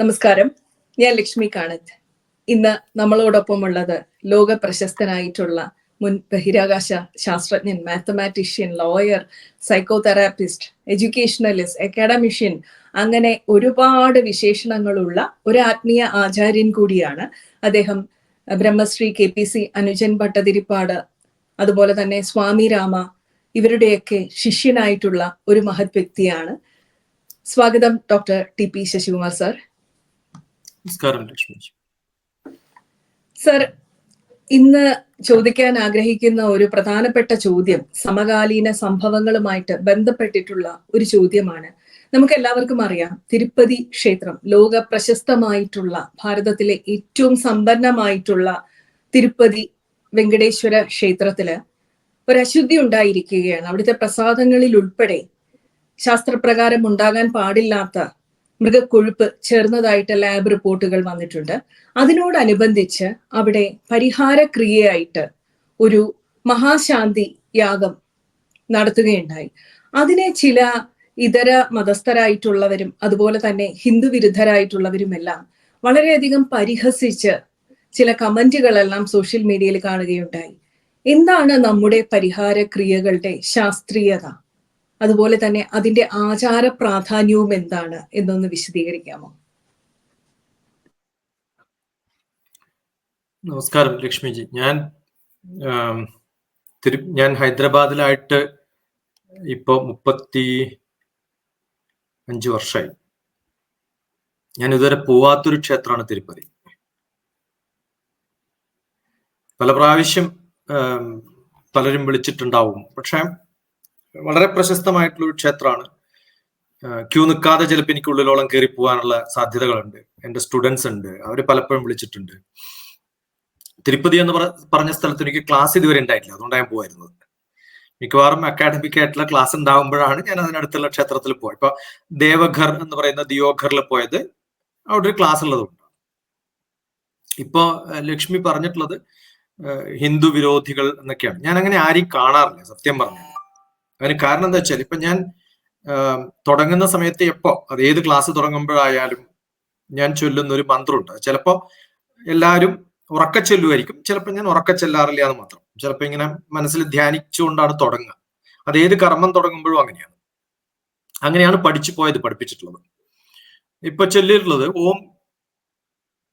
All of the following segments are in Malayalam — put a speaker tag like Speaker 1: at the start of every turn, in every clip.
Speaker 1: നമസ്കാരം. ഞാൻ ലക്ഷ്മി കാണത്ത്. ഇന്ന് നമ്മളോടൊപ്പം ഉള്ളത് ലോക പ്രശസ്തനായിട്ടുള്ള മുൻ ബഹിരാകാശ ശാസ്ത്രജ്ഞൻ mathematician lawyer psychotherapist educationalist academician അങ്ങനെ ഒരുപാട് വിശേഷണങ്ങളുള്ള ഒരു ആത്മീയ ആചാര്യൻ കൂടിയാണ് അദ്ദേഹം. ബ്രഹ്മശ്രീ കെ പി സി അനുജൻ ഭട്ടതിരിപ്പാട് അതുപോലെ തന്നെ സ്വാമി രാമ ഇവരുടെയൊക്കെ ശിഷ്യനായിട്ടുള്ള ഒരു മഹത് വ്യക്തിയാണ്. സ്വാഗതം doctor T P Sasikumar sir.
Speaker 2: നമസ്കാരം ലക്ഷ്മി
Speaker 1: സർ ഇന്ന് ചോദിക്കാൻ ആഗ്രഹിക്കുന്ന ഒരു പ്രധാനപ്പെട്ട ചോദ്യം സമകാലീന സംഭവങ്ങളുമായിട്ട് ബന്ധപ്പെട്ടിട്ടുള്ള ഒരു ചോദ്യമാണ്. നമുക്ക് എല്ലാവർക്കും അറിയാം തിരുപ്പതി ക്ഷേത്രം ലോക പ്രശസ്തമായിട്ടുള്ള ഭാരതത്തിലെ ഏറ്റവും സമ്പന്നമായിട്ടുള്ള തിരുപ്പതി വെങ്കടേശ്വര ക്ഷേത്രത്തിൽ ഒരശുദ്ധി ഉണ്ടായിരിക്കുകയാണ്. അവിടുത്തെ പ്രസാദങ്ങളിൽ ഉൾപ്പെടെ ശാസ്ത്രപ്രകാരം ഉണ്ടാകാൻ പാടില്ലാത്ത മൃഗക്കൊഴുപ്പ് ചേർന്നതായിട്ട് ലാബ് റിപ്പോർട്ടുകൾ വന്നിട്ടുണ്ട്. അതിനോടനുബന്ധിച്ച് അവിടെ പരിഹാരക്രിയയായിട്ട് ഒരു മഹാശാന്തി യാഗം നടത്തുകയുണ്ടായി. അതിനെ ചില ഇതര മതസ്ഥരായിട്ടുള്ളവരും അതുപോലെ തന്നെ ഹിന്ദു വിരുദ്ധരായിട്ടുള്ളവരുമെല്ലാം വളരെയധികം പരിഹസിച്ച് ചില കമന്റുകളെല്ലാം സോഷ്യൽ മീഡിയയിൽ കാണുകയുണ്ടായി. എന്താണ് നമ്മുടെ പരിഹാര ക്രിയകളുടെ ശാസ്ത്രീയത? അതുപോലെ തന്നെ അതിന്റെ ആചാര പ്രാധാന്യവും എന്താണ് എന്നൊന്ന് വിശദീകരിക്കാമോ?
Speaker 2: നമസ്കാരം ലക്ഷ്മിജി. ഞാൻ ഞാൻ ഹൈദരാബാദിലായിട്ട് ഇപ്പൊ മുപ്പത്തി അഞ്ച് വർഷമായി ഞാൻ ഇതുവരെ പോവാത്തൊരു ക്ഷേത്രമാണ് തിരുപ്പതി. പല പ്രാവശ്യം പലരും വിളിച്ചിട്ടുണ്ടാവും. പക്ഷെ വളരെ പ്രശസ്തമായിട്ടുള്ള ഒരു ക്ഷേത്രമാണ്. ക്യൂ നിൽക്കാതെ ചിലപ്പോൾ എനിക്ക് ഉള്ളിലോളം കയറി പോകാനുള്ള സാധ്യതകളുണ്ട്. എന്റെ സ്റ്റുഡൻസ് ഉണ്ട്. അവർ പലപ്പോഴും വിളിച്ചിട്ടുണ്ട്. തിരുപ്പതി എന്ന് പറഞ്ഞ സ്ഥലത്ത് എനിക്ക് ക്ലാസ് ഇതുവരെ ഉണ്ടായിട്ടില്ല. അതുകൊണ്ടാണ് ഞാൻ പോയിരുന്നത് മിക്കവാറും അക്കാഡമിക് ആയിട്ടുള്ള ക്ലാസ് ഉണ്ടാകുമ്പോഴാണ് ഞാൻ അതിനടുത്തുള്ള ക്ഷേത്രത്തിൽ പോയത് ഇപ്പൊ ദേവഘർ എന്ന് പറയുന്ന ദിയോഘറിൽ പോയത് അവിടെ ഒരു ക്ലാസ് ഉള്ളതുകൊണ്ട് ഇപ്പോ ലക്ഷ്മി പറഞ്ഞിട്ടുള്ളത് ഹിന്ദു വിരോധികൾ എന്നൊക്കെയാണ്. ഞാൻ അങ്ങനെ ആരെയും കാണാറില്ല സത്യം പറഞ്ഞു. അതിന് കാരണം എന്താ വെച്ചാൽ ഇപ്പൊ ഞാൻ തുടങ്ങുന്ന സമയത്ത് എപ്പോ അത് ഏത് ക്ലാസ് തുടങ്ങുമ്പോഴായാലും ഞാൻ ചൊല്ലുന്ന ഒരു മന്ത്രമുണ്ട്. ചിലപ്പോ എല്ലാവരും ഉറക്ക ചൊല്ലുമായിരിക്കും ചിലപ്പോൾ ഞാൻ ഉറക്ക ചെല്ലാറില്ല എന്ന് മാത്രം. ചിലപ്പോൾ ഇങ്ങനെ മനസ്സിൽ ധ്യാനിച്ചുകൊണ്ടാണ് തുടങ്ങുക. അത് ഏത് കർമ്മം തുടങ്ങുമ്പോഴും അങ്ങനെയാണ്. അങ്ങനെയാണ് പഠിച്ചു പോയത് പഠിപ്പിച്ചിട്ടുള്ളത്. ഇപ്പൊ ചൊല്ലിയിട്ടുള്ളത് ഓം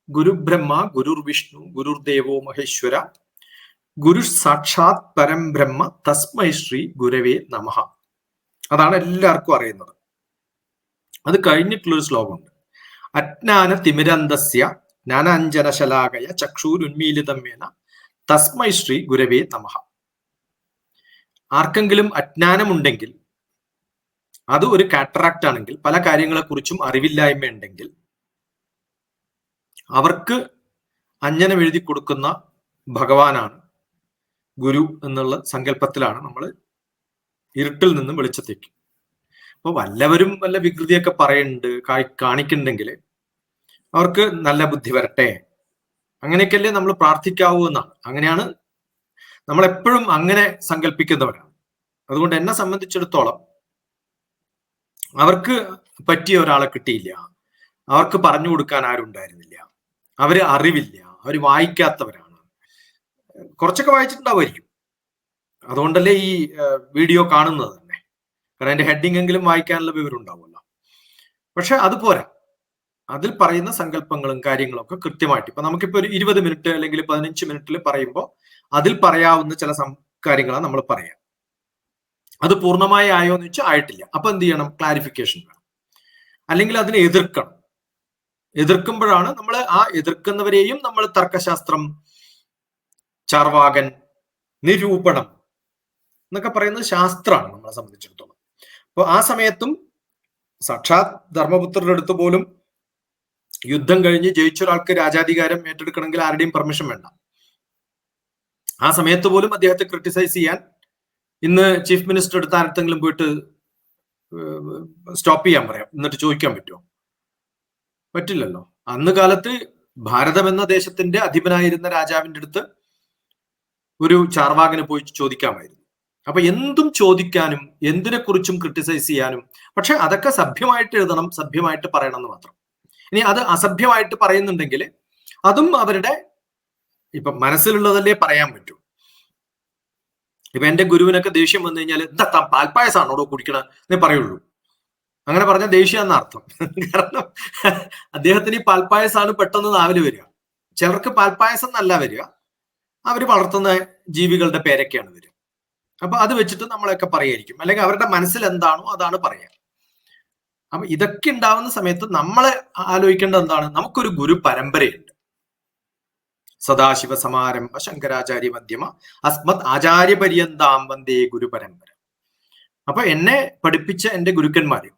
Speaker 2: ഗുരു ബ്രഹ്മ ഗുരുർ വിഷ്ണു ഗുരുർ ദേവോ മഹേശ്വര ഗുരു സാക്ഷാത് പരം ബ്രഹ്മ തസ്മൈ ശ്രീ ഗുരവേ നമഹ അതാണ് എല്ലാവർക്കും അറിയുന്നത്. അത് കഴിഞ്ഞിട്ടുള്ളൊരു ശ്ലോകമുണ്ട്. അജ്ഞാന തിമിരന്തസ്യ ജ്ഞാനാഞ്ജന ശലാകയ ചക്ഷൂരുന്മീലിതമേന തസ്മൈ ശ്രീ ഗുരവേ നമഹ ആർക്കെങ്കിലും അജ്ഞാനമുണ്ടെങ്കിൽ അത് ഒരു കാറ്ററാക്ട് ആണെങ്കിൽ പല കാര്യങ്ങളെക്കുറിച്ചും അറിവില്ലായ്മ ഉണ്ടെങ്കിൽ അവർക്ക് അഞ്ജനം എഴുതി കൊടുക്കുന്ന ഭഗവാനാണ് ഗുരു എന്നുള്ള സങ്കല്പത്തിലാണ് നമ്മൾ ഇരുട്ടിൽ നിന്നും വെളിച്ചത്തേക്ക്. അപ്പൊ വല്ലവരും വല്ല വികൃതിയൊക്കെ പറയുന്നുണ്ട് കാണിക്കുന്നുണ്ടെങ്കിൽ അവർക്ക് നല്ല ബുദ്ധി വരട്ടെ. അങ്ങനെയൊക്കെയല്ലേ നമ്മൾ പ്രാർത്ഥിക്കാവൂ എന്നാണ്. അങ്ങനെയാണ് നമ്മൾ എപ്പോഴും അങ്ങനെ സങ്കല്പിക്കുന്നവരാണ്. അതുകൊണ്ട് എന്നെ സംബന്ധിച്ചിടത്തോളം അവർക്ക് പറ്റിയ ഒരാളെ കിട്ടിയില്ല. അവർക്ക് പറഞ്ഞു കൊടുക്കാൻ ആരും ഉണ്ടായിരുന്നില്ല അവർ അറിവില്ല. അവർ വായിക്കാത്തവരാണ്. കുറച്ചൊക്കെ വായിച്ചിട്ടുണ്ടാവുമായിരിക്കും. അതുകൊണ്ടല്ലേ ഈ വീഡിയോ കാണുന്നത് തന്നെ. കാരണം അതിന്റെ ഹെഡിങ് എങ്കിലും വായിക്കാനുള്ള വിവരം ഉണ്ടാവുമല്ലോ പക്ഷെ അത് പോരാ. അതിൽ പറയുന്ന സങ്കല്പങ്ങളും കാര്യങ്ങളും ഒക്കെ കൃത്യമായിട്ട് ഇപ്പൊ നമുക്കിപ്പോ ഒരു ഇരുപത് മിനിറ്റ് അല്ലെങ്കിൽ പതിനഞ്ച് മിനിറ്റിൽ പറയുമ്പോൾ അതിൽ പറയാവുന്ന ചില കാര്യങ്ങളാണ് നമ്മൾ പറയാം. അത് പൂർണമായി ആയോ എന്ന് വെച്ചാൽ ആയിട്ടില്ല. അപ്പൊ എന്ത് ചെയ്യണം? ക്ലാരിഫിക്കേഷൻ വേണം. അല്ലെങ്കിൽ അതിനെ എതിർക്കണം. എതിർക്കുമ്പോഴാണ് നമ്മൾ ആ എതിർക്കുന്നവരെയും നമ്മൾ തർക്കശാസ്ത്രം ചാർവാകൻ നിരൂപണം എന്നൊക്കെ പറയുന്നത് ശാസ്ത്രമാണ് നമ്മളെ സംബന്ധിച്ചിടത്തോളം. അപ്പോൾ ആ സമയത്തും സാക്ഷാത് ധർമ്മപുത്രരുടെ അടുത്ത് പോലും യുദ്ധം കഴിഞ്ഞ് ജയിച്ച ഒരാൾക്ക് രാജാധികാരം ഏറ്റെടുക്കണമെങ്കിൽ ആരുടെയും പെർമിഷൻ വേണ്ട. ആ സമയത്ത് പോലും അദ്ദേഹത്തെ ക്രിട്ടിസൈസ് ചെയ്യാൻ ഇന്ന് ചീഫ് മിനിസ്റ്റർ അടുത്ത് ആരത്തെങ്കിലും പോയിട്ട് സ്റ്റോപ്പ് ചെയ്യാൻ പറയാം. എന്നിട്ട് ചോദിക്കാൻ പറ്റുമോ? പറ്റില്ലല്ലോ. അന്ന് കാലത്ത് ഭാരതം എന്ന ദേശത്തിന്റെ അധിപനായിരുന്ന രാജാവിന്റെ അടുത്ത് ഒരു ചാർവാകന് പോയി ചോദിക്കാമായിരുന്നു. അപ്പൊ എന്തും ചോദിക്കാനും എന്തിനെ കുറിച്ചും ക്രിട്ടിസൈസ് ചെയ്യാനും പക്ഷെ അതൊക്കെ സഭ്യമായിട്ട് എഴുതണം സഭ്യമായിട്ട് പറയണം എന്ന് മാത്രം. ഇനി അത് അസഭ്യമായിട്ട് പറയുന്നുണ്ടെങ്കിൽ അതും അവരുടെ ഇപ്പൊ മനസ്സിലുള്ളതല്ലേ പറയാൻ പറ്റൂ. ഇപ്പൊ എന്റെ ഗുരുവിനൊക്കെ ദേഷ്യം വന്നു കഴിഞ്ഞാൽ എന്താ താൻ പാൽപ്പായസാണോടോ കുടിക്കണ എന്നേ പറയുള്ളൂ. അങ്ങനെ പറഞ്ഞ ദേഷ്യം എന്ന അർത്ഥം? കാരണം അദ്ദേഹത്തിന് ഈ പാൽപ്പായസാണ് പെട്ടെന്ന് നാവിൽ വരിക. ചിലർക്ക് പാൽപ്പായസം എന്നല്ല വരിക. അവർ വളർത്തുന്ന ജീവികളുടെ പേരൊക്കെയാണ് വരും അപ്പൊ അത് വെച്ചിട്ട് നമ്മളൊക്കെ പറയായിരിക്കും. അല്ലെങ്കിൽ അവരുടെ മനസ്സിൽ എന്താണോ അതാണ് പറയാം. അപ്പൊ ഇതൊക്കെ ഉണ്ടാവുന്ന സമയത്ത് നമ്മളെ ആലോചിക്കേണ്ടത് എന്താണ്? നമുക്കൊരു ഗുരു പരമ്പരയുണ്ട്. സദാശിവ സമാരംഭ ശങ്കരാചാര്യ മധ്യമ അസ്മത് ആചാര്യ പര്യന്താം വന്ദേ ഗുരു പരമ്പര. അപ്പൊ എന്നെ പഠിപ്പിച്ച എന്റെ ഗുരുക്കന്മാര്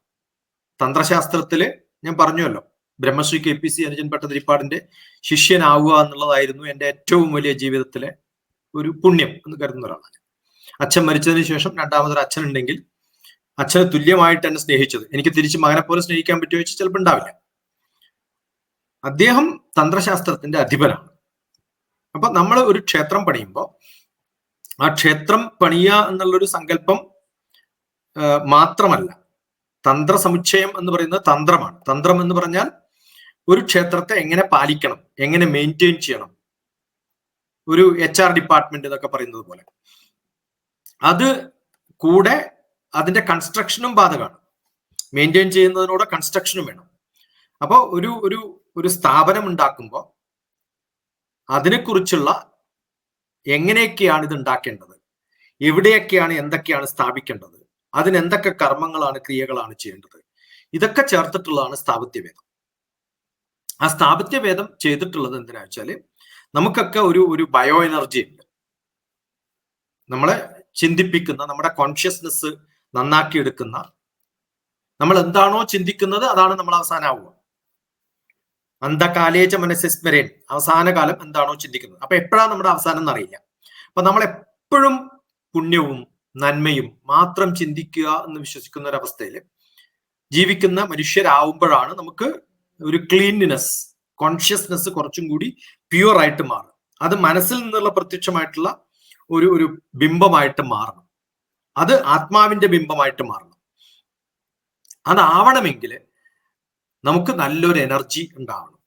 Speaker 2: തന്ത്രശാസ്ത്രത്തിൽ ഞാൻ പറഞ്ഞുവല്ലോ ബ്രഹ്മശ്രീ കെ പി സി അനുജൻ ഭട്ടതിരിപ്പാടിന്റെ ശിഷ്യനാവുക എന്നുള്ളതായിരുന്നു എന്റെ ഏറ്റവും വലിയ ജീവിതത്തിലെ ഒരു പുണ്യം എന്ന് കരുതുന്ന ഒരാളാണ് അച്ഛൻ മരിച്ചതിന് ശേഷം രണ്ടാമതൊരു അച്ഛൻ ഉണ്ടെങ്കിൽ അച്ഛന് തുല്യമായിട്ട് എന്നെ സ്നേഹിച്ചത്. എനിക്ക് തിരിച്ച് മകനെ പോലെ സ്നേഹിക്കാൻ പറ്റുമോ വെച്ചാൽ ചിലപ്പോൾ ഉണ്ടാവില്ല. അദ്ദേഹം തന്ത്രശാസ്ത്രത്തിന്റെ അധിപനാണ്. അപ്പൊ നമ്മൾ ഒരു ക്ഷേത്രം പണിയുമ്പോൾ ആ ക്ഷേത്രം പണിയുക എന്നുള്ളൊരു സങ്കല്പം മാത്രമല്ല തന്ത്ര സമുച്ചയം എന്ന് പറയുന്നത് തന്ത്രമാണ്. തന്ത്രം എന്ന് പറഞ്ഞാൽ ഒരു ക്ഷേത്രത്തെ എങ്ങനെ പാലിക്കണം? എങ്ങനെ മെയിന്റെയിൻ ചെയ്യണം? ഒരു എച്ച് ആർ ഡിപ്പാർട്ട്മെന്റ് എന്നൊക്കെ പറയുന്നത് പോലെ. അത് കൂടെ അതിന്റെ കൺസ്ട്രക്ഷനും ബാധകമാണ് മെയിന്റെയിൻ ചെയ്യുന്നതിനോട് കൺസ്ട്രക്ഷനും വേണം. അപ്പോൾ ഒരു ഒരു ഒരു സ്ഥാപനം ഉണ്ടാക്കുമ്പോൾ അതിനെക്കുറിച്ചുള്ള എങ്ങനെയൊക്കെയാണ് ഇത് ഉണ്ടാക്കേണ്ടത്? എവിടെയൊക്കെയാണ് എന്തൊക്കെയാണ് സ്ഥാപിക്കേണ്ടത്? അതിനെന്തൊക്കെ കർമ്മങ്ങളാണ് ക്രിയകളാണ് ചെയ്യേണ്ടത്? ഇതൊക്കെ ചേർത്തിട്ടുള്ളതാണ് സ്ഥാപത്യവേദം ആ സ്ഥാപത്യവേദം ചെയ്തിട്ടുള്ളത് എന്തിനാ വെച്ചാൽ നമുക്കൊക്കെ ഒരു ഒരു ബയോ എനർജി ഉണ്ട്. നമ്മളെ ചിന്തിപ്പിക്കുന്ന നമ്മുടെ കോൺഷ്യസ്നെസ് നന്നാക്കി എടുക്കുന്ന നമ്മൾ എന്താണോ ചിന്തിക്കുന്നത് അതാണ് നമ്മൾ അവസാനാവുക. അന്ധകാലേജ മനസ്സ്മരേൻ അവസാന കാലം എന്താണോ ചിന്തിക്കുന്നത്. അപ്പൊ എപ്പോഴാണ് നമ്മുടെ അവസാനം എന്നറിയില്ല. അപ്പൊ നമ്മൾ എപ്പോഴും പുണ്യവും നന്മയും മാത്രം ചിന്തിക്കുക എന്ന് വിശ്വസിക്കുന്ന ഒരു അവസ്ഥയിൽ ജീവിക്കുന്ന മനുഷ്യരാവുമ്പോഴാണ് നമുക്ക് ഒരു ക്ലീൻനെസ് കോൺഷ്യസ്നെസ് കുറച്ചും കൂടി പ്യുവർ ആയിട്ട് മാറും. അത് മനസ്സിൽ നിന്നുള്ള പ്രത്യക്ഷമായിട്ടുള്ള ഒരു ഒരു ബിംബമായിട്ട് മാറണം. അത് ആത്മാവിന്റെ ബിംബമായിട്ട് മാറണം. അതാവണമെങ്കിൽ നമുക്ക് നല്ലൊരു എനർജി ഉണ്ടാവണം.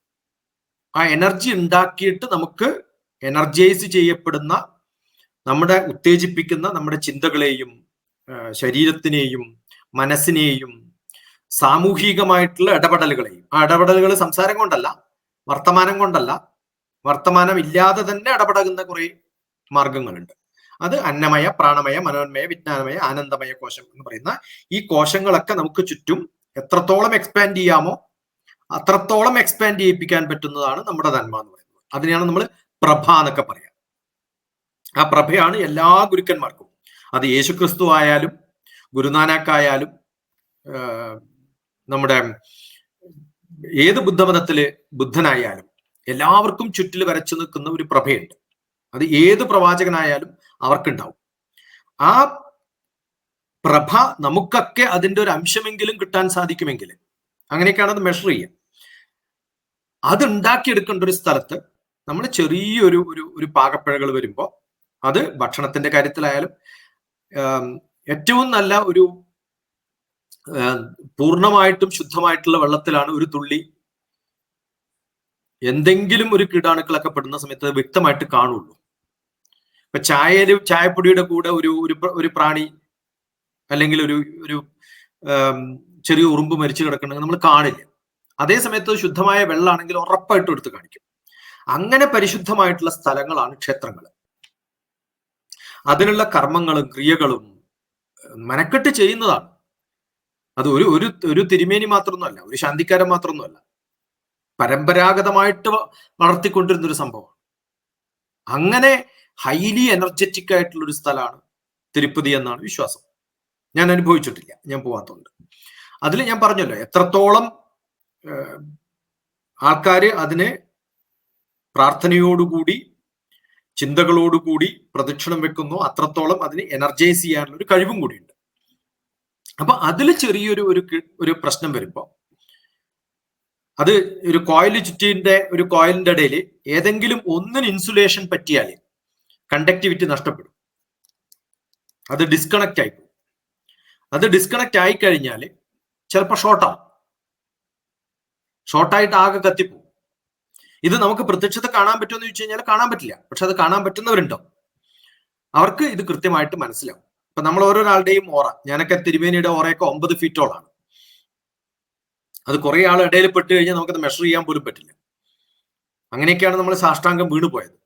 Speaker 2: ആ എനർജി ഉണ്ടാക്കിയിട്ട് നമുക്ക് എനർജൈസ് ചെയ്യപ്പെടുന്ന നമ്മുടെ ഉത്തേജിപ്പിക്കുന്ന നമ്മുടെ ചിന്തകളെയും ശരീരത്തിനെയും മനസ്സിനെയും സാമൂഹികമായിട്ടുള്ള ഇടപെടലുകളെയും ആ ഇടപെടലുകൾ സംസാരം കൊണ്ടല്ല വർത്തമാനം കൊണ്ടല്ല വർത്തമാനം ഇല്ലാതെ തന്നെ ഇടപെടുന്ന കുറെ മാർഗങ്ങളുണ്ട്. അത് അന്നമയ പ്രാണമയ മനോന്മയ വിജ്ഞാനമയ ആനന്ദമയ കോശം എന്ന് പറയുന്ന ഈ കോശങ്ങളൊക്കെ നമുക്ക് ചുറ്റും എത്രത്തോളം എക്സ്പാൻഡ് ചെയ്യാമോ അത്രത്തോളം എക്സ്പാൻഡ് ചെയ്യിപ്പിക്കാൻ പറ്റുന്നതാണ് നമ്മുടെ നന്മ എന്ന് പറയുന്നത്. അതിനെയാണ് നമ്മൾ പ്രഭ എന്നൊക്കെ പറയാം. ആ പ്രഭയാണ് എല്ലാ ഗുരുക്കന്മാർക്കും. അത് യേശുക്രിസ്തു ആയാലും ഗുരുനാനാക്കായാലും നമ്മുടെ ഏത് ബുദ്ധമതത്തിൽ ബുദ്ധനായാലും എല്ലാവർക്കും ചുറ്റിൽ വരച്ചു നിൽക്കുന്ന ഒരു പ്രഭയുണ്ട്. അത് ഏത് പ്രവാചകനായാലും അവർക്കുണ്ടാവും. ആ പ്രഭ നമുക്കൊക്കെ അതിന്റെ ഒരു അംശമെങ്കിലും കിട്ടാൻ സാധിക്കുമെങ്കിൽ അങ്ങനെയൊക്കെയാണ് അത് മെഷർ ചെയ്യുക. അത് ഉണ്ടാക്കിയെടുക്കേണ്ട ഒരു സ്ഥലത്ത് നമ്മൾ ചെറിയൊരു ഒരു ഒരു പാകപ്പിഴകൾ വരുമ്പോൾ അത് ഭക്ഷണത്തിന്റെ കാര്യത്തിലായാലും ഏറ്റവും നല്ല ഒരു പൂർണമായിട്ടും ശുദ്ധമായിട്ടുള്ള വെള്ളത്തിലാണ് ഒരു തുള്ളി എന്തെങ്കിലും ഒരു കീടാണുക്കളൊക്കെ പെടുന്ന സമയത്ത് വ്യക്തമായിട്ട് കാണുള്ളൂ. ഇപ്പൊ ചായയിൽ ചായപ്പൊടിയുടെ കൂടെ ഒരു ഒരു പ്രാണി അല്ലെങ്കിൽ ഒരു ഒരു ചെറിയ ഉറുമ്പ് മരിച്ചു കിടക്കണമെങ്കിൽ നമ്മൾ കാണില്ല. അതേ സമയത്ത് ശുദ്ധമായ വെള്ളമാണെങ്കിൽ ഉറപ്പായിട്ടും എടുത്ത് കാണിക്കും. അങ്ങനെ പരിശുദ്ധമായിട്ടുള്ള സ്ഥലങ്ങളാണ് ക്ഷേത്രങ്ങൾ അതിനുള്ള കർമ്മങ്ങളും ക്രിയകളും മനക്കെട്ട് ചെയ്യുന്നതാണ്. അത് ഒരു ഒരു ഒരു തിരുമേനി മാത്രമൊന്നുമല്ല ഒരു ശാന്തിക്കാരൻ മാത്രമൊന്നുമല്ല. പരമ്പരാഗതമായിട്ട് വളർത്തിക്കൊണ്ടിരുന്ന ഒരു സംഭവമാണ്. അങ്ങനെ ഹൈലി എനർജറ്റിക് ആയിട്ടുള്ള ഒരു സ്ഥലമാണ് തിരുപ്പതി എന്നാണ് വിശ്വാസം. ഞാൻ അനുഭവിച്ചിട്ടില്ല ഞാൻ പോവാത്തതുകൊണ്ട്. അതിൽ ഞാൻ പറഞ്ഞല്ലോ എത്രത്തോളം ആൾക്കാർ അതിനെ പ്രാർത്ഥനയോടുകൂടി ചിന്തകളോടുകൂടി പ്രദക്ഷിണം വെക്കുന്നു അത്രത്തോളം അതിന് എനർജൈസ് ചെയ്യാനുള്ള ഒരു കഴിവും കൂടിയുണ്ട്. അപ്പൊ അതിൽ ചെറിയൊരു ഒരു ഒരു പ്രശ്നം വരുമ്പോൾ അത് ഒരു കോയിൽ ചുറ്റിന്റെ ഒരു കോയിലിന്റെ ഇടയിൽ ഏതെങ്കിലും ഒന്നിന് ഇൻസുലേഷൻ പറ്റിയാൽ കണ്ടക്ടിവിറ്റി നഷ്ടപ്പെടും. അത് ഡിസ്കണക്ട് ആയി അത് ഡിസ്കണക്ട് ആയി കഴിഞ്ഞാൽ ചിലപ്പോൾ ഷോർട്ടാവും ഷോർട്ടായിട്ട് ആകെ കത്തിപ്പോവും. ഇത് നമുക്ക് പ്രത്യക്ഷത കാണാൻ പറ്റുമെന്ന് ചോദിച്ചു കഴിഞ്ഞാൽ കാണാൻ പറ്റില്ല. പക്ഷെ അത് കാണാൻ പറ്റുന്നവരുണ്ടോ? അവർക്ക് ഇത് കൃത്യമായിട്ട് മനസ്സിലാവും. ഇപ്പൊ നമ്മൾ ഓരോരാളുടെയും ഓറ. ഞാനൊക്കെ തിരുമേനിയുടെ ഓറയൊക്കെ ഒമ്പത് ഫീറ്റോളാണ്. അത് കുറെ ആൾ ഇടയിൽ പെട്ട് കഴിഞ്ഞാൽ നമുക്കത് മെഷർ ചെയ്യാൻ പോലും പറ്റില്ല. അങ്ങനെയൊക്കെയാണ് നമ്മൾ സാഷ്ടാംഗം വീണു പോയത്.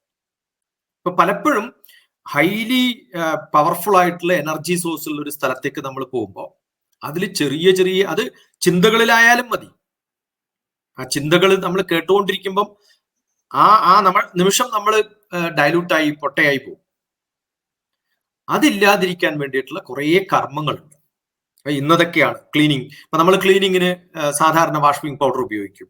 Speaker 2: ഇപ്പൊ പലപ്പോഴും ഹൈലി പവർഫുൾ ആയിട്ടുള്ള എനർജി സോഴ്സ് ഉള്ള ഒരു സ്ഥലത്തേക്ക് നമ്മൾ പോകുമ്പോൾ അതിൽ ചെറിയ ചെറിയ അത് ചിന്തകളിലായാലും മതി. ആ ചിന്തകൾ നമ്മൾ കേട്ടുകൊണ്ടിരിക്കുമ്പം ആ ആ നമ്മൾ നിമിഷം നമ്മൾ ഡയലൂട്ടായി പൊട്ടയായി പോകും. അതില്ലാതിരിക്കാൻ വേണ്ടിയിട്ടുള്ള കുറേ കർമ്മങ്ങളുണ്ട്. ഇന്നതൊക്കെയാണ് ക്ലീനിങ് ഇപ്പൊ നമ്മൾ ക്ലീനിങ്ങിന് സാധാരണ വാഷിംഗ് പൗഡർ ഉപയോഗിക്കും.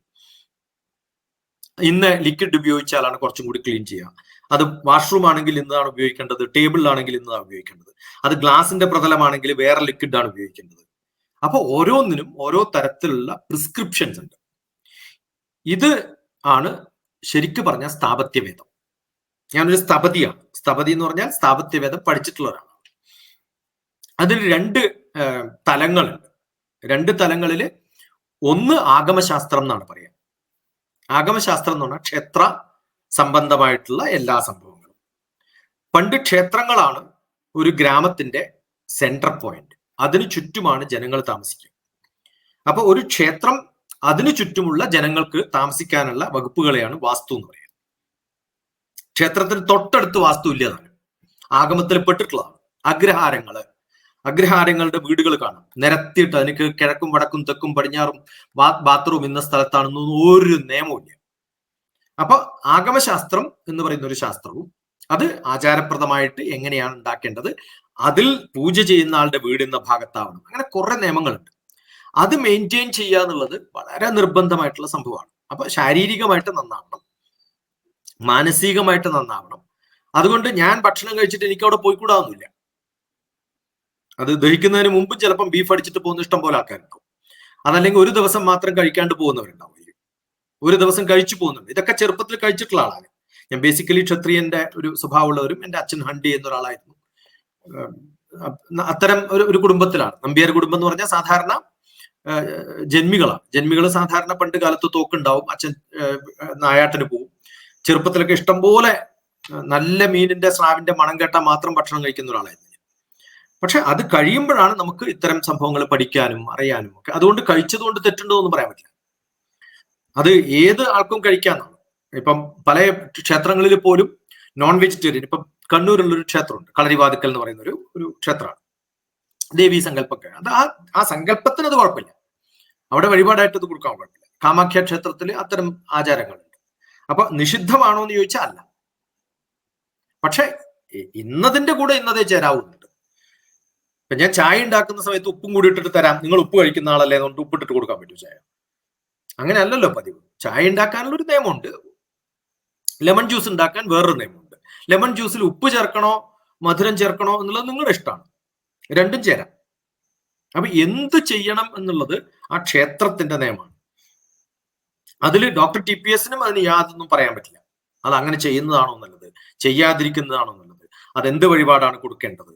Speaker 2: ഇന്ന് ലിക്വിഡ് ഉപയോഗിച്ചാലാണ് കുറച്ചും കൂടി ക്ലീൻ ചെയ്യുക. അത് വാഷ്റൂം ആണെങ്കിൽ ഇന്നതാണ് ഉപയോഗിക്കേണ്ടത് ടേബിളിലാണെങ്കിൽ ഇന്നതാണ് ഉപയോഗിക്കേണ്ടത്. അത് ഗ്ലാസിന്റെ പ്രതലമാണെങ്കിൽ വേറെ ലിക്വിഡ് ആണ് ഉപയോഗിക്കേണ്ടത്. അപ്പൊ ഓരോന്നിനും ഓരോ തരത്തിലുള്ള പ്രിസ്ക്രിപ്ഷൻസ് ഉണ്ട്. ഇത് ആണ് ശരിക്കു പറഞ്ഞ സ്ഥാപത്യവേദം ഞാനൊരു സ്ഥപതിയാണ് സ്ഥപതി എന്ന് പറഞ്ഞാൽ സ്ഥാപത്യവേദം പഠിച്ചിട്ടുള്ള ഒരാളാണ് അതിൽ രണ്ട് തലങ്ങളുണ്ട്. രണ്ട് തലങ്ങളിൽ ഒന്ന് ആഗമശാസ്ത്രം എന്നാണ് പറയാം ആഗമശാസ്ത്രം എന്ന് പറഞ്ഞാൽ ക്ഷേത്ര സംബന്ധമായിട്ടുള്ള എല്ലാ സംഭവങ്ങളും. പണ്ട് ക്ഷേത്രങ്ങളാണ് ഒരു ഗ്രാമത്തിന്റെ സെൻട്രൽ പോയിന്റ്. അതിനു ചുറ്റുമാണ് ജനങ്ങൾ താമസിക്കുക. അപ്പൊ ഒരു ക്ഷേത്രം അതിനു ചുറ്റുമുള്ള ജനങ്ങൾക്ക് താമസിക്കാനുള്ള വകുപ്പുകളെയാണ് വാസ്തു എന്ന് പറയുന്നത് ക്ഷേത്രത്തിന് തൊട്ടടുത്ത് വാസ്തു ഇല്ലതാണ് ആഗമത്തിൽ പെട്ടിട്ടുള്ളതാണ് അഗ്രഹാരങ്ങൾ. അഗ്രഹാരങ്ങളുടെ വീടുകൾ കാണും. നിരത്തിയിട്ട് അതിന് കിഴക്കും വടക്കും തെക്കും പടിഞ്ഞാറും ബാത്റൂം ഇന്ന സ്ഥലത്താണെന്നൊന്നും ഒരു നിയമവും അപ്പൊ ആഗമശാസ്ത്രം എന്ന് പറയുന്ന ഒരു ശാസ്ത്രവും അത് ആചാരപ്രദമായിട്ട് എങ്ങനെയാണ് ഉണ്ടാക്കേണ്ടത്? അതിൽ പൂജ ചെയ്യുന്ന ആളുടെ വീട് എന്ന ഭാഗത്താവണം. അങ്ങനെ കുറെ നിയമങ്ങളുണ്ട്. അത് മെയിന്റെയിൻ ചെയ്യുക എന്നുള്ളത് വളരെ നിർബന്ധമായിട്ടുള്ള സംഭവമാണ്. അപ്പൊ ശാരീരികമായിട്ട് നന്നാവണം. മാനസികമായിട്ട് നന്നാവണം. അതുകൊണ്ട് ഞാൻ ഭക്ഷണം കഴിച്ചിട്ട് എനിക്ക് അവിടെ പോയിക്കൂടാവുന്നില്ല. അത് ദഹിക്കുന്നതിന് മുമ്പ് ചിലപ്പം ബീഫ് അടിച്ചിട്ട് പോകുന്ന ഇഷ്ടം പോലെ ആൾക്കാരുണ്ടാവും. അതല്ലെങ്കിൽ ഒരു ദിവസം മാത്രം കഴിക്കാണ്ട് പോകുന്നവരുണ്ടാവും. ഒരു ദിവസം കഴിച്ചു പോകുന്നുണ്ട്. ഇതൊക്കെ ചെറുപ്പത്തിൽ കഴിച്ചിട്ടുള്ള ആളാണ്. ഞാൻ ബേസിക്കലി ക്ഷത്രിയന്റെ ഒരു സ്വഭാവമുള്ളവരും എന്റെ അച്ഛൻ ഹണ്ടി എന്നൊരാളായിരുന്നു. അത്തരം ഒരു ഒരു കുടുംബത്തിലാണ്. നമ്പ്യാർ കുടുംബം എന്ന് പറഞ്ഞാൽ സാധാരണ ജന്മികളാണ്. ജന്മികൾ സാധാരണ പണ്ട് കാലത്ത് തോക്കുണ്ടാവും. അച്ഛൻ നായാട്ടിന് പോവും. ചെറുപ്പത്തിലൊക്കെ ഇഷ്ടം പോലെ നല്ല മീനിന്റെ സ്രാവിന്റെ മണം കേട്ടാൽ മാത്രം ഭക്ഷണം കഴിക്കുന്ന ഒരാളായിരുന്നു പക്ഷെ അത് കഴിയുമ്പോഴാണ് നമുക്ക് ഇത്തരം സംഭവങ്ങൾ പഠിക്കാനും അറിയാനും ഒക്കെ. അതുകൊണ്ട് കഴിച്ചതുകൊണ്ട് തെറ്റുണ്ടോ എന്ന് പറയാൻ പറ്റില്ല. അത് ഏത് ആൾക്കും കഴിക്കാന്നാണ്. ഇപ്പം പല ക്ഷേത്രങ്ങളിൽ പോലും നോൺ വെജിറ്റേറിയൻ ഇപ്പം കണ്ണൂരിലുള്ള ഒരു ക്ഷേത്രമുണ്ട്. കളരിവാതുക്കൽ എന്ന് പറയുന്ന ഒരു ഒരു ക്ഷേത്രമാണ്. ദേവീ സങ്കല്പമൊക്കെ. അത് ആ ആ സങ്കല്പത്തിന് അത് കുഴപ്പമില്ല. അവിടെ വഴിപാടായിട്ട് അത് കൊടുക്കാൻ കുഴപ്പമില്ല. കാമാഖ്യ ക്ഷേത്രത്തിൽ അത്തരം ആചാരങ്ങളുണ്ട് അപ്പൊ നിഷിദ്ധമാണോ എന്ന് ചോദിച്ചാൽ അല്ല. പക്ഷെ ഇന്നതിന്റെ കൂടെ ഇന്നതേ ചേരാവുന്നുണ്ട്. ഇപ്പൊ ഞാൻ ചായ ഉണ്ടാക്കുന്ന സമയത്ത് ഉപ്പും കൂടി ഇട്ടിട്ട് തരാം. നിങ്ങൾ ഉപ്പ് കഴിക്കുന്ന ആളല്ലേ അതുകൊണ്ട് ഉപ്പിട്ടിട്ട് കൊടുക്കാൻ പറ്റും ചായ. അങ്ങനെ അല്ലല്ലോ പതിവ്. ചായ ഉണ്ടാക്കാനുള്ള ഒരു നിയമമുണ്ട്. ലെമൺ ജ്യൂസ് ഉണ്ടാക്കാൻ വേറൊരു നിയമമുണ്ട്. ലെമൺ ജ്യൂസിൽ ഉപ്പ് ചേർക്കണോ മധുരം ചേർക്കണോ എന്നുള്ളത് നിങ്ങളുടെ ഇഷ്ടമാണ്. രണ്ടും ചേരാം. അപ്പൊ എന്ത് ചെയ്യണം എന്നുള്ളത് ആ ക്ഷേത്രത്തിന്റെ നിയമമാണ്. അതിൽ ഡോക്ടർ ടി പി എസിനും അതിന് യാതൊന്നും പറയാൻ പറ്റില്ല. അത് അങ്ങനെ ചെയ്യുന്നതാണോ നല്ലത്? ചെയ്യാതിരിക്കുന്നതാണോ നല്ലത്? എന്ത് വഴിപാടാണ് കൊടുക്കേണ്ടത്?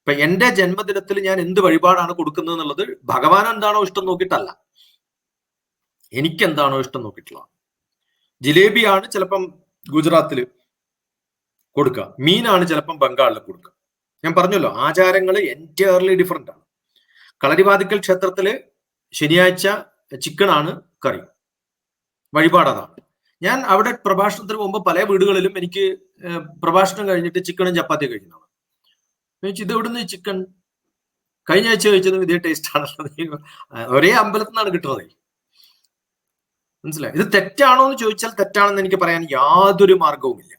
Speaker 2: ഇപ്പൊ എന്റെ ജന്മദിനത്തിൽ ഞാൻ എന്ത് വഴിപാടാണ് കൊടുക്കുന്നത് എന്നുള്ളത് ഭഗവാൻ എന്താണോ ഇഷ്ടം നോക്കിയിട്ടല്ല. എനിക്ക് എന്താണോ ഇഷ്ടം നോക്കിയിട്ടുള്ളത്. ജിലേബിയാണ് ചിലപ്പം ഗുജറാത്തിൽ കൊടുക്കുക. മീനാണ് ചിലപ്പം ബംഗാളിൽ കൊടുക്കുക. ഞാൻ പറഞ്ഞല്ലോ ആചാരങ്ങൾ എന്റയർലി ഡിഫറെന്റ് ആണ്. കളരിവാതിക്കൽ ക്ഷേത്രത്തിൽ ശനിയാഴ്ച ചിക്കനാണ് കറി. വഴിപാട് അതാണ് ഞാൻ അവിടെ പ്രഭാഷണത്തിന് മുമ്പ് പല വീടുകളിലും എനിക്ക് പ്രഭാഷണം കഴിഞ്ഞിട്ട് ചിക്കനും ചപ്പാത്തി കഴിക്കുന്നതാണ്. ഇത് എവിടുന്ന് ചിക്കൻ? കഴിഞ്ഞ ആഴ്ച കഴിച്ചതും ഇതേ ടേസ്റ്റ് ആണല്ലോ. ഒരേ അമ്പലത്തിൽ നിന്നാണ് കിട്ടുന്നത്. മനസ്സിലായി? ഇത് തെറ്റാണോ എന്ന് ചോദിച്ചാൽ തെറ്റാണെന്ന് എനിക്ക് പറയാൻ യാതൊരു മാർഗവുമില്ല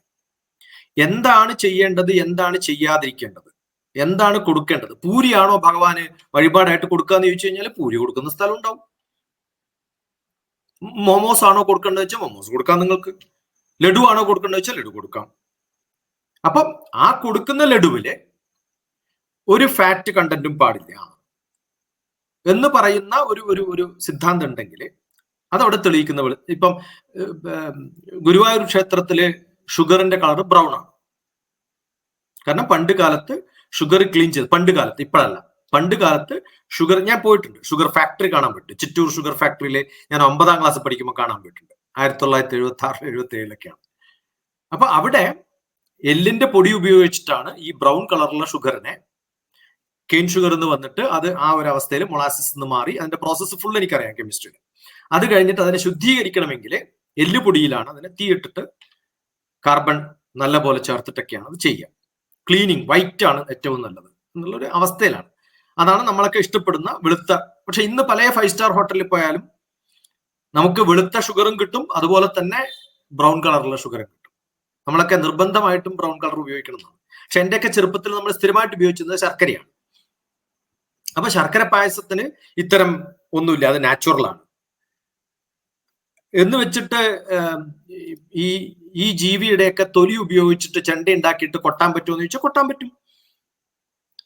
Speaker 2: എന്താണ് ചെയ്യേണ്ടത് എന്താണ് ചെയ്യാതിരിക്കേണ്ടത് എന്താണ് കൊടുക്കേണ്ടത്? പൂരിയാണോ ഭഗവാന് വഴിപാടായിട്ട് കൊടുക്കുക എന്ന് ചോദിച്ചു കഴിഞ്ഞാൽ പൂരി കൊടുക്കുന്ന സ്ഥലം ഉണ്ടാവും. മോമോസ് ആണോ കൊടുക്കേണ്ടത് വെച്ചാൽ മോമോസ് കൊടുക്കാം നിങ്ങൾക്ക്. ലഡു ആണോ കൊടുക്കേണ്ടത് വെച്ചാൽ ലഡു കൊടുക്കാം. അപ്പം ആ കൊടുക്കുന്ന ലഡുവിൽ ഒരു ഫാറ്റ് കണ്ടന്റും പാടില്ല. എന്ന് പറയുന്ന ഒരു ഒരു ഒരു സിദ്ധാന്തം ഉണ്ടെങ്കിൽ അതവിടെ തെളിയിക്കുന്ന ഇപ്പം ഗുരുവായൂർ ക്ഷേത്രത്തിൽ ഷുഗറിന്റെ കളർ ബ്രൗൺ ആണ്. കാരണം പണ്ട് കാലത്ത് ഷുഗർ ക്ലീൻ ചെയ്ത് പണ്ട് കാലത്ത് ഇപ്പോഴല്ല. പണ്ട് കാലത്ത് ഷുഗർ ഞാൻ പോയിട്ടുണ്ട്. ഷുഗർ ഫാക്ടറി കാണാൻ പറ്റും. ചിറ്റൂർ ഷുഗർ ഫാക്ടറിയിലെ ഞാൻ ഒമ്പതാം ക്ലാസ് പഠിക്കുമ്പോൾ കാണാൻ പോയിട്ടുണ്ട് ആയിരത്തി തൊള്ളായിരത്തി എഴുപത്തി ആറ് എഴുപത്തി ഏഴിലൊക്കെയാണ് അപ്പൊ അവിടെ എല്ലിന്റെ പൊടി ഉപയോഗിച്ചിട്ടാണ് ഈ ബ്രൗൺ കളറുള്ള ഷുഗറിനെ കെയിൻ ഷുഗർ എന്ന് വന്നിട്ട് അത് ആ ഒരു അവസ്ഥയിൽ മൊളാസിസ് എന്ന് മാറി അതിന്റെ പ്രോസസ്സ് ഫുൾ എനിക്കറിയാം കെമിസ്ട്രിയിൽ അത് കഴിഞ്ഞിട്ട് അതിനെ ശുദ്ധീകരിക്കണമെങ്കിൽ എല്ല് പൊടിയിലാണ് അതിനെ തീയിട്ടിട്ട് കാർബൺ നല്ല പോലെ ചേർത്തിട്ടൊക്കെയാണ് അത് ചെയ്യുക. ക്ലീനിങ് വൈറ്റ് ആണ് ഏറ്റവും നല്ലത്. എന്നുള്ളൊരു അവസ്ഥയിലാണ്. അതാണ് നമ്മളൊക്കെ ഇഷ്ടപ്പെടുന്ന വെളുത്ത പക്ഷെ ഇന്ന് പല ഫൈവ് സ്റ്റാർ ഹോട്ടലിൽ പോയാലും നമുക്ക് വെളുത്ത ഷുഗറും കിട്ടും അതുപോലെ തന്നെ ബ്രൗൺ കളറുള്ള ഷുഗറും കിട്ടും. നമ്മളൊക്കെ നിർബന്ധമായിട്ടും ബ്രൗൺ കളർ ഉപയോഗിക്കണമെന്നാണ്. പക്ഷെ എന്റെയൊക്കെ ചെറുപ്പത്തിൽ നമ്മൾ സ്ഥിരമായിട്ട് ഉപയോഗിച്ചിരുന്നത് ശർക്കരയാണ്. അപ്പൊ ശർക്കര പായസത്തിന് ഇത്തരം ഒന്നുമില്ല അത് നാച്ചുറൽ ആണ്. എന്ന് വെച്ചിട്ട് ഈ ഈ ജീവിയുടെയൊക്കെ തൊലി ഉപയോഗിച്ചിട്ട് ചെണ്ട ഉണ്ടാക്കിയിട്ട് കൊട്ടാൻ പറ്റുമോ എന്ന് ചോദിച്ചാൽ കൊട്ടാൻ പറ്റും.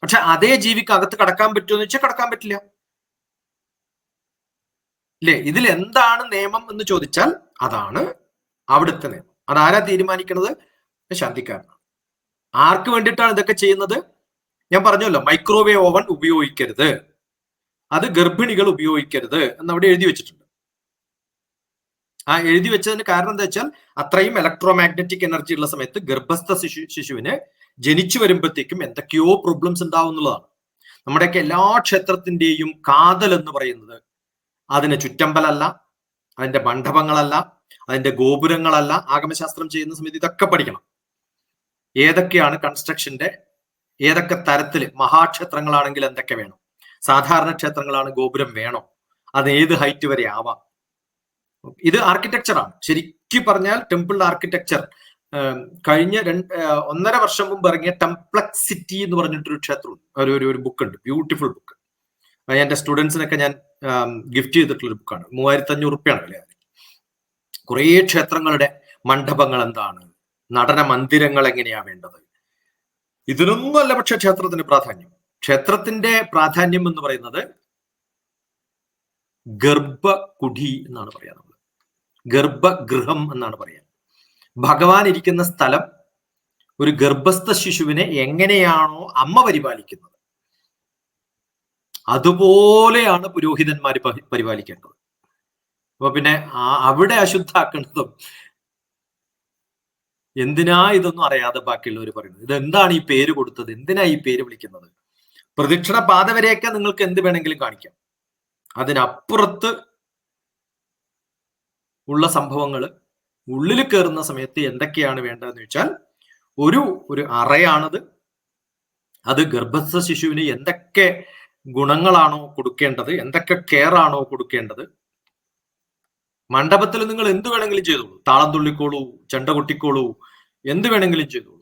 Speaker 2: പക്ഷെ അതേ ജീവിക്ക് അകത്ത് കടക്കാൻ പറ്റുമോ എന്ന് വെച്ചാൽ കടക്കാൻ പറ്റില്ല. അല്ലേ ഇതിൽ എന്താണ് നിയമം എന്ന് ചോദിച്ചാൽ അതാണ് അവിടുത്തെ നിയമം. അതാരാ തീരുമാനിക്കുന്നത് ശാന്തിക്കാരനാണ് ആർക്ക് വേണ്ടിയിട്ടാണ് ഇതൊക്കെ ചെയ്യുന്നത്? ഞാൻ പറഞ്ഞല്ലോ മൈക്രോവേവ് ഓവൻ ഉപയോഗിക്കരുത്. അത് ഗർഭിണികൾ ഉപയോഗിക്കരുത് എന്ന് അവിടെ എഴുതി വെച്ചിട്ടുണ്ട്. ആ എഴുതി വെച്ചതിന് കാരണം എന്താ വെച്ചാൽ അത്രയും ഇലക്ട്രോ മാഗ്നറ്റിക് എനർജി ഉള്ള സമയത്ത് ഗർഭസ്ഥ ശിശു ശിശുവിന് ജനിച്ചു വരുമ്പോഴത്തേക്കും എന്തൊക്കെയോ പ്രോബ്ലംസ് ഉണ്ടാവും എന്നുള്ളതാണ്. നമ്മുടെയൊക്കെ എല്ലാ ക്ഷേത്രത്തിന്റെയും കാതൽ എന്ന് പറയുന്നത് അതിന് ചുറ്റമ്പലല്ല അതിന്റെ മണ്ഡപങ്ങളല്ല അതിന്റെ ഗോപുരങ്ങളല്ല ആഗമശാസ്ത്രം ചെയ്യുന്ന സമയത്ത് ഇതൊക്കെ പഠിക്കണം. ഏതൊക്കെയാണ് കൺസ്ട്രക്ഷന്റെ ഏതൊക്കെ തരത്തിൽ മഹാക്ഷേത്രങ്ങളാണെങ്കിൽ എന്തൊക്കെ വേണം? സാധാരണ ക്ഷേത്രങ്ങളാണ് ഗോപുരം വേണോ? അത് ഏത് ഹൈറ്റ് വരെ ആവാം? ഇത് ആർക്കിടെക്ചറാണ് ശരിക്കും പറഞ്ഞാൽ ടെമ്പിൾ ആർക്കിടെക്ചർ കഴിഞ്ഞ രണ്ട് ഒന്നര വർഷം മുമ്പ് ഇറങ്ങിയ ടെംപ്ലക്സിറ്റി എന്ന് പറഞ്ഞിട്ടൊരു ക്ഷേത്രമുണ്ട് ഒരു ഒരു ഒരു ബുക്ക് ഉണ്ട്. ബ്യൂട്ടിഫുൾ ബുക്ക് എന്റെ സ്റ്റുഡൻസിനൊക്കെ ഞാൻ ഗിഫ്റ്റ് ചെയ്തിട്ടുള്ള ഒരു ബുക്കാണ് മൂവായിരത്തി അഞ്ഞൂറ് റുപ്യാണ് വില. കുറേ ക്ഷേത്രങ്ങളുടെ മണ്ഡപങ്ങൾ എന്താണ്? നടന മന്ദിരങ്ങൾ എങ്ങനെയാ വേണ്ടത്? ഇതിനൊന്നുമല്ല പക്ഷെ ക്ഷേത്രത്തിന് പ്രാധാന്യം. ക്ഷേത്രത്തിന്റെ പ്രാധാന്യം എന്ന് പറയുന്നത് ഗർഭകുടി എന്നാണ് പറയാ നമ്മൾ ഗർഭഗൃഹം എന്നാണ് പറയാ. ഭഗവാൻ ഇരിക്കുന്ന സ്ഥലം ഒരു ഗർഭസ്ഥ ശിശുവിനെ എങ്ങനെയാണോ അമ്മ പരിപാലിക്കുന്നത്. അതുപോലെയാണ് പുരോഹിതന്മാർ പരിപാലിക്കേണ്ടത്. അപ്പൊ പിന്നെ അവിടെ അശുദ്ധാക്കേണ്ടതും എന്തിനാ ഇതൊന്നും അറിയാതെ ബാക്കിയുള്ളവർ പറയുന്നത്? ഇത് എന്താണ് ഈ പേര് കൊടുത്തത്? എന്തിനാ ഈ പേര് വിളിക്കുന്നത്? പ്രദക്ഷിണ പാത വരെയൊക്കെ നിങ്ങൾക്ക് എന്ത് വേണമെങ്കിലും കാണിക്കാം. അതിനപ്പുറത്ത് ഉള്ള സംഭവങ്ങൾ ഉള്ളിൽ കയറുന്ന സമയത്ത് എന്തൊക്കെയാണ് വേണ്ടതെന്ന് വെച്ചാൽ ഒരു ഒരു അറയാണത്. അത് ഗർഭസ്ഥ ശിശുവിന് എന്തൊക്കെ ഗുണങ്ങളാണോ കൊടുക്കേണ്ടത്? എന്തൊക്കെ കെയർ ആണോ കൊടുക്കേണ്ടത്? മണ്ഡപത്തിൽ നിങ്ങൾ എന്ത് വേണമെങ്കിലും ചെയ്തോളൂ. താളം തുള്ളിക്കോളൂ ചെണ്ട കൊട്ടിക്കോളൂ എന്ത് വേണമെങ്കിലും ചെയ്തോളൂ.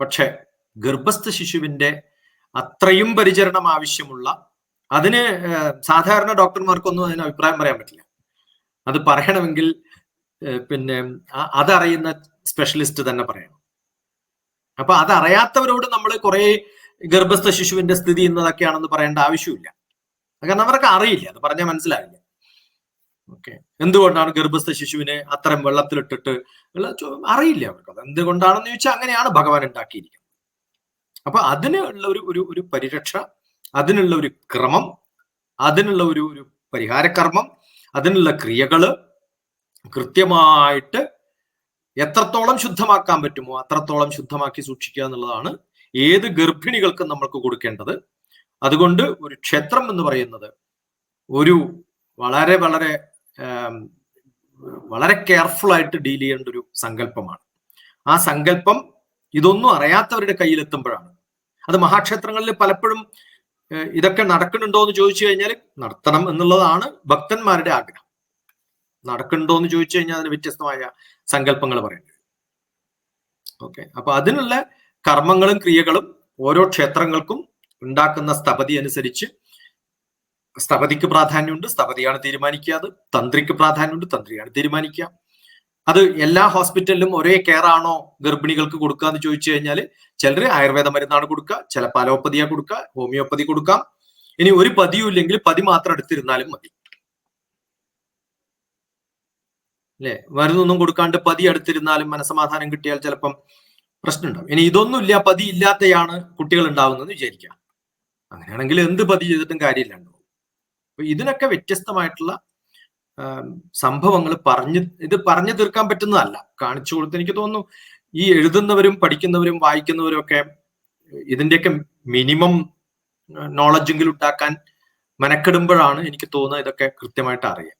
Speaker 2: പക്ഷെ ഗർഭസ്ഥ ശിശുവിന്റെ അത്രയും പരിചരണം ആവശ്യമുള്ള അതിന് സാധാരണ ഡോക്ടർമാർക്കൊന്നും അതിന് അഭിപ്രായം പറയാൻ പറ്റില്ല. അത് പറയണമെങ്കിൽ പിന്നെ അതറിയുന്ന സ്പെഷ്യലിസ്റ്റ് തന്നെ പറയണം. അപ്പൊ അതറിയാത്തവരോട് നമ്മൾ കുറെ ഗർഭസ്ഥ ശിശുവിന്റെ സ്ഥിതി എന്നതൊക്കെയാണെന്ന് പറയേണ്ട ആവശ്യമില്ല. കാരണം അവർക്ക് അറിയില്ല അത് പറഞ്ഞാൽ മനസ്സിലാവില്ല. ഓക്കെ. എന്തുകൊണ്ടാണ് ഗർഭസ്ഥ ശിശുവിനെ അത്തരം വെള്ളത്തിലിട്ടിട്ട് അറിയില്ല അവർക്ക്. അത് എന്തുകൊണ്ടാണെന്ന് ചോദിച്ചാൽ അങ്ങനെയാണ് ഭഗവാൻ ഉണ്ടാക്കിയിരിക്കുന്നത്. അപ്പൊ അതിനുള്ള ഒരു ഒരു ഒരു പരിരക്ഷ അതിനുള്ള ഒരു ക്രമം അതിനുള്ള ഒരു ഒരു പരിഹാരകർമ്മം അതിനുള്ള ക്രിയകൾ കൃത്യമായിട്ട് എത്രത്തോളം ശുദ്ധമാക്കാൻ പറ്റുമോ അത്രത്തോളം ശുദ്ധമാക്കി സൂക്ഷിക്കുക എന്നുള്ളതാണ് ഏത് ഗർഭിണികൾക്കും നമ്മൾക്ക് കൊടുക്കേണ്ടത്. അതുകൊണ്ട് ഒരു ക്ഷേത്രം എന്ന് പറയുന്നത് ഒരു വളരെ വളരെ വളരെ കെയർഫുൾ ആയിട്ട് ഡീൽ ചെയ്യേണ്ട ഒരു സങ്കല്പമാണ്. ആ സങ്കല്പം ഇതൊന്നും അറിയാത്തവരുടെ കയ്യിലെത്തുമ്പോഴാണ്. അത് മഹാക്ഷേത്രങ്ങളിൽ പലപ്പോഴും ഇതൊക്കെ നടക്കുന്നുണ്ടോ എന്ന് ചോദിച്ചു കഴിഞ്ഞാൽ നടത്തണം എന്നുള്ളതാണ് ഭക്തന്മാരുടെ ആഗ്രഹം. നടക്കുന്നുണ്ടോ എന്ന് ചോദിച്ചു കഴിഞ്ഞാൽ അതിന് വ്യത്യസ്തമായ സങ്കല്പങ്ങൾ പറയുന്നത് ഓക്കെ അപ്പൊ അതിനുള്ള കർമ്മങ്ങളും ക്രിയകളും ഓരോ ക്ഷേത്രങ്ങൾക്കും ഉണ്ടാക്കുന്ന സ്ഥപതി അനുസരിച്ച് സ്ഥപതിക്ക് പ്രാധാന്യമുണ്ട്. സ്ഥപതിയാണ് തീരുമാനിക്കുക. അത് തന്ത്രിക്ക് പ്രാധാന്യമുണ്ട്. തന്ത്രിയാണ് തീരുമാനിക്കുക. അത് എല്ലാ ഹോസ്പിറ്റലിലും ഒരേ കെയർ ആണോ ഗർഭിണികൾക്ക് കൊടുക്കുക എന്ന് ചോദിച്ചു കഴിഞ്ഞാൽ ചിലർ ആയുർവേദ മരുന്നാണ് കൊടുക്കുക ചില അലോപ്പതിയാണ് കൊടുക്കുക ഹോമിയോപ്പതി കൊടുക്കാം. ഇനി ഒരു പതിയും ഇല്ലെങ്കിൽ പതി മാത്രം എടുത്തിരുന്നാലും മതി. അല്ലെ? മരുന്നൊന്നും കൊടുക്കാണ്ട് പതി എടുത്തിരുന്നാലും മനസമാധാനം കിട്ടിയാൽ ചിലപ്പം പ്രശ്നമുണ്ടാവും. ഇനി ഇതൊന്നുമില്ല പതി ഇല്ലാത്തയാണ് കുട്ടികൾ ഉണ്ടാവുന്നതെന്ന് വിചാരിക്കാം അങ്ങനെയാണെങ്കിൽ എന്ത് പതി ചെയ്തിട്ടും കാര്യമില്ല അപ്പൊ ഇതിനൊക്കെ വ്യത്യസ്തമായിട്ടുള്ള സംഭവങ്ങൾ പറഞ്ഞു ഇത് പറഞ്ഞു തീർക്കാൻ പറ്റുന്നതല്ല. കാണിച്ചു കൊടുത്ത് എനിക്ക് തോന്നുന്നു ഈ എഴുതുന്നവരും പഠിക്കുന്നവരും വായിക്കുന്നവരും ഒക്കെ ഇതിന്റെയൊക്കെ മിനിമം നോളജെങ്കിലും ഉണ്ടാക്കാൻ മെനക്കെടുമ്പോഴാണ് എനിക്ക് തോന്നുന്നത് ഇതൊക്കെ കൃത്യമായിട്ട് അറിയാം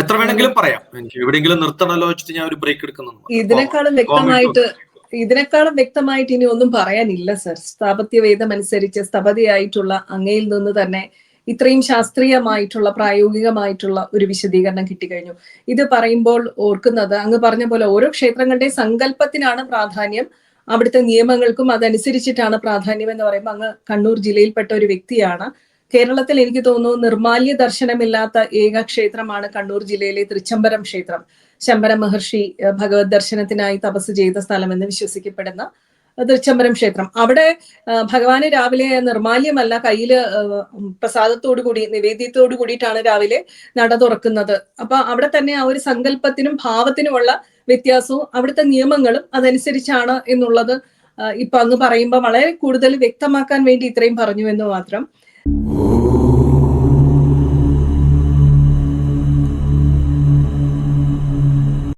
Speaker 2: എത്ര വേണമെങ്കിലും പറയാം. എനിക്ക് എവിടെയെങ്കിലും നിർത്തണല്ലോ വെച്ചിട്ട് ഞാൻ ഒരു ബ്രേക്ക് എടുക്കുന്നു
Speaker 1: ഇതിനേക്കാളും വ്യക്തമായിട്ട് ഇതിനേക്കാളും വ്യക്തമായിട്ട് ഇനി ഒന്നും പറയാനില്ല സർ സ്ഥാപത്യ വേദം അനുസരിച്ച് സ്ഥപതിയായിട്ടുള്ള അങ്ങയിൽ നിന്ന് തന്നെ ഇത്രയും ശാസ്ത്രീയമായിട്ടുള്ള പ്രായോഗികമായിട്ടുള്ള ഒരു വിശദീകരണം കിട്ടിക്കഴിഞ്ഞു. ഇത് പറയുമ്പോൾ ഓർക്കുന്നത് അങ്ങ് പറഞ്ഞ പോലെ ഓരോ ക്ഷേത്രങ്ങളുടെ സങ്കല്പത്തിനാണ് പ്രാധാന്യം. അവിടുത്തെ നിയമങ്ങൾക്കും അതനുസരിച്ചിട്ടാണ് പ്രാധാന്യം എന്ന് പറയുമ്പോൾ അങ്ങ് കണ്ണൂർ ജില്ലയിൽപ്പെട്ട ഒരു വ്യക്തിയാണ്. കേരളത്തിൽ എനിക്ക് തോന്നുന്നു നിർമാല്യ ദർശനമില്ലാത്ത ഏക ക്ഷേത്രമാണ് കണ്ണൂർ ജില്ലയിലെ തൃച്ചംബരം ക്ഷേത്രം. ശമ്പര മഹർഷി ഭഗവത് ദർശനത്തിനായി തപസ് ചെയ്ത സ്ഥലമെന്ന് വിശ്വസിക്കപ്പെടുന്ന തൃച്ചംബരം ക്ഷേത്രം. അവിടെ ഭഗവാന് രാവിലെ നിർമാല്യമല്ല കയ്യിൽ പ്രസാദത്തോടു കൂടി നിവേദ്യത്തോടു കൂടിയിട്ടാണ് രാവിലെ നട തുറക്കുന്നത്. അപ്പൊ അവിടെ തന്നെ ആ ഒരു സങ്കല്പത്തിനും ഭാവത്തിനുമുള്ള വ്യത്യാസവും അവിടുത്തെ നിയമങ്ങളും അതനുസരിച്ചാണ് എന്നുള്ളത് ഇപ്പൊ അങ്ങ് പറയുമ്പോൾ വളരെ കൂടുതൽ വ്യക്തമാക്കാൻ വേണ്ടി ഇത്രയും പറഞ്ഞു എന്ന് മാത്രം. Ooh.